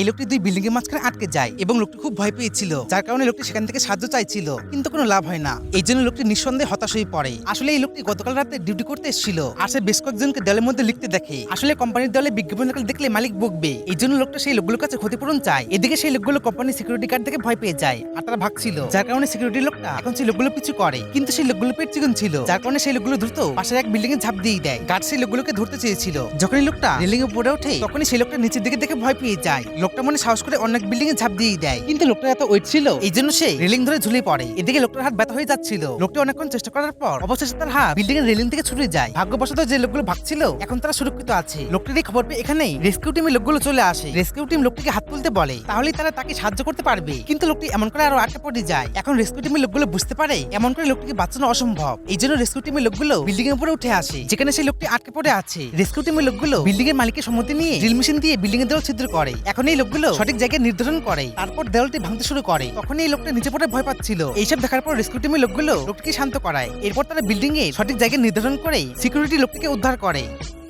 এই লোকটি দুই বিল্ডিং এর মাঝখানে আটকে যায় এবং লোকটি খুব ভয় পেয়েছিল, যার কারণে লোকটি সেখান থেকে সাহায্য চাইছিল, কিন্তু কোনো লাভ হয় না। এই জন্য লোকটি নিঃসন্দেহে হতাশ হয়ে পড়ে। আসলে এই লোকটি গতকাল রাতে ডিউটি করতে এসেছিল আর সে বেশ কয়েকজনকে দলের মধ্যে লিখতে দেখে। আসলে কোম্পানির দলে বিজ্ঞাপন দেখলে মালিক বকবে। এই জন্য লোকটা সেই লোকগুলোর কাছে ক্ষতিপূরণ চায়। এদিকে সেই লোকগুলো কোম্পানির সিকিউরিটি গার্ড থেকে ভয় পেয়ে যায় আর তারা ভাগছিল। যার কারণে সিকিউরিটি লোকটা এখন সেই লোকগুলো পিছু করে। কিন্তু সেই লোকগুলো পেট চিকন ছিল, যার কারণে সেই লোকগুলো দ্রুত পাশের এক বিল্ডিং এ ঝাঁপ দিয়ে দেয়। গার্ড সেই লোকগুলোকে ধরতে চেয়েছিল। যখনই লোকটা রেলিং এ পড়ে ওঠে, তখনই সেই লোকটা নিচের দিকে দেখে ভয় পেয়ে যায়। লোকটা মনে সাহস করে অনেক বিল্ডিং এ ঝাঁপ দিয়ে দেয়। কিন্তু লোকটা এত ওয়েট ছিল। এই জন্য সে রেলিং ধরে ঝুলে পড়ে। এদিকে লোকটার হাত ব্যথা হয়ে যাচ্ছিল। লোকটি অনেকক্ষণ চেষ্টা করার পর অবশেষে তার হাত বিল্ডিং এর রেলিং থেকে ছুটে যায়। ভাগ্যবশত যে লোকগুলো ভাগছিল এখন তারা সুরক্ষিত আছে। লোকটির এই খবর পেয়ে এখানেই রেস্কিউ টিমের লোকগুলো চলে আসে। রেস্কিউ টিম লোকটিকে হাত তুলতে বলে তাহলে তারা তাকে সাহায্য করতে পারবে। কিন্তু লোকটি এমন করে আরও আটকে পড়ে যায়। এখন রেস্কিউ টিমের লোকগুলো বুঝতে পারে এমন করে লোকটিকে বাঁচানো অসম্ভব। এই জন্য রেস্কিউ টিমের লোকগুলো বিল্ডিং এর উপরে উঠে আসে যেখানে সেই লোকটি আটকে পড়ে আছে। রেস্কিউ টিমের লোকগুলো বিল্ডিং এর মালিকের সম্মতি নিয়ে ড্রিল মেশিন দিয়ে বিল্ডিং এর দেওয়াল ছিদ্র করে। এখন এই লোকগুলো সঠিক জায়গায় নির্ধারণ করে তারপর দেওয়ালটি ভাঙতে শুরু করে। তখন এই লোকটা নিচে পড়ে ভয় পাচ্ছিল। এইসব দেখার পর রেস্কিউ টিমের লোকগুলো লোকটিকে শান্ত করায়। এরপর তারা বিল্ডিং এ সঠিক জায়গায় নির্ধারণ করে সিকিউরিটি লোকটিকে উদ্ধার করে।